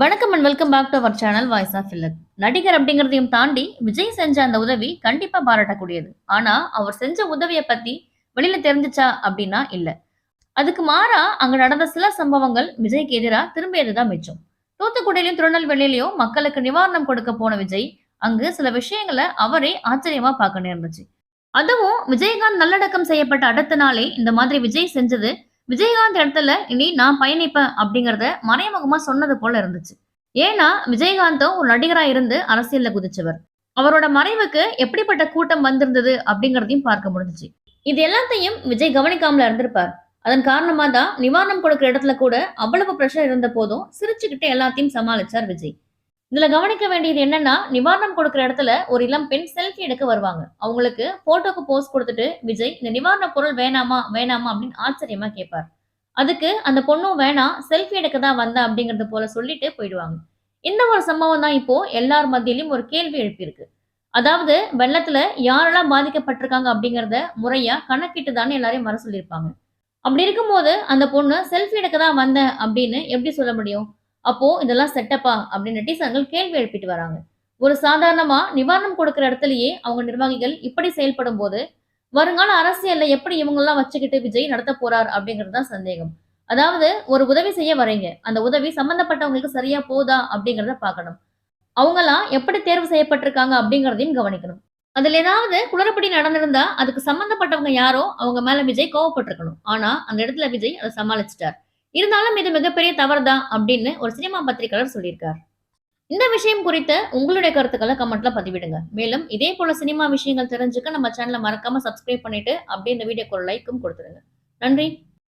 வணக்கம் and welcome back to our channel voice of இல்லத் நடிகர் அப்படிங்கறதையும் தாண்டி விஜய் செஞ்ச அந்த உதவி கண்டிப்பா பாராட்டக்கூடியது. ஆனா அவர் செஞ்ச உதவியை பத்தி வெளியில தெரிஞ்சிச்சா அப்படின்னா இல்ல. அதுக்கு மாறா அங்க நடந்த சில சம்பவங்கள் விஜய்க்கு எதிராக திரும்பியதுதான் மிச்சம். தூத்துக்குடியிலும் திருநெல்வேலியிலையும் மக்களுக்கு நிவாரணம் கொடுக்க போன விஜய் அங்கு சில விஷயங்களை அவரே ஆச்சரியமா பார்க்க நேர்ந்துச்சு. அதுவும் விஜயகாந்த் நல்லடக்கம் செய்யப்பட்ட அடுத்த நாளே இந்த மாதிரி விஜய் செஞ்சது விஜயகாந்த் இடத்துல இனி நான் பயணிப்பேன் அப்படிங்கறத மறைமுகமா சொன்னது போல இருந்துச்சு. ஏன்னா விஜயகாந்தும் ஒரு நடிகராக இருந்து அரசியல்ல குதிச்சவர். அவரோட மறைவுக்கு எப்படிப்பட்ட கூட்டம் வந்திருந்தது அப்படிங்கறதையும் பார்க்க முடிஞ்சுச்சு. இது எல்லாத்தையும் விஜய் கவனிக்காமல இருந்திருப்பார். அதன் காரணமா தான் நிவாரணம் கொடுக்கிற இடத்துல கூட அவ்வளவு பிரஷர் இருந்த போதும் சிரிச்சுக்கிட்டு எல்லாத்தையும் சமாளிச்சார் விஜய். இதுல கவனிக்க வேண்டியது என்னன்னா நிவாரணம் கொடுக்கிற இடத்துல ஒரு இளம் பெண் செல்ஃபி எடுக்க வருவாங்க. அவங்களுக்கு போட்டோக்கு போஸ்ட் கொடுத்துட்டு விஜய் இந்த நிவாரண பொருள் வேணாமா வேணாமா? அப்படின்னு ஆச்சரியமா கேட்பார் அதுக்கு அந்த பொண்ணும் வேணாம் செல்ஃபி எடுக்க தான் வந்த அப்படிங்கறது போல சொல்லிட்டு போயிடுவாங்க. இந்த ஒரு சம்பவம் தான் இப்போ எல்லார் மத்தியிலும் ஒரு கேள்வி எழுப்பியிருக்கு. அதாவது வெள்ளத்துல யாரெல்லாம் பாதிக்கப்பட்டிருக்காங்க அப்படிங்கறத முறையா கணக்கிட்டு தானே எல்லாரையும் வர சொல்லியிருப்பாங்க. அப்படி இருக்கும்போது அந்த பொண்ணு செல்ஃபி எடுக்க தான் வந்தேன் அப்படின்னு எப்படி சொல்ல முடியும்? அப்போ இதெல்லாம் செட்டப்பா அப்படின்னு நெட்டிசன்கள் கேள்வி எழுப்பிட்டு வராங்க. ஒரு சாதாரணமா நிவாரணம் கொடுக்கிற இடத்துலயே அவங்க நிர்வாகிகள் இப்படி செயல்படும் போது வருங்கால அரசியல்ல எப்படி இவங்கெல்லாம் வச்சுக்கிட்டு விஜய் நடத்த போறார் அப்படிங்கிறது தான் சந்தேகம். அதாவது ஒரு உதவி செய்ய வரீங்க அந்த உதவி சம்பந்தப்பட்டவங்களுக்கு சரியா போதா அப்படிங்கிறத பார்க்கணும். அவங்கெல்லாம் எப்படி தேர்வு செய்யப்பட்டிருக்காங்க அப்படிங்கிறதையும் கவனிக்கணும். அதுல ஏதாவது குளறுபடி நடந்திருந்தா அதுக்கு சம்பந்தப்பட்டவங்க யாரோ அவங்க மேல விஜய் கோவப்பட்டிருக்கணும். ஆனா அந்த இடத்துல விஜய் அதை சமாளிச்சிட்டார். இருந்தாலும் இது மிகப்பெரிய தவறுதான் அப்படின்னு ஒரு சினிமா பத்திரிகையாளர் சொல்லியிருக்கார். இந்த விஷயம் குறித்து உங்களுடைய கருத்துக்களை கமெண்ட்ல பதிவிடுங்க. மேலும் இதே போல சினிமா விஷயங்கள் தெரிஞ்சுக்க நம்ம சேனலை மறக்காம சப்ஸ்கிரைப் பண்ணிட்டு அப்படியே இந்த வீடியோக்கு ஒரு லைக்கும் கொடுத்துருங்க நன்றி.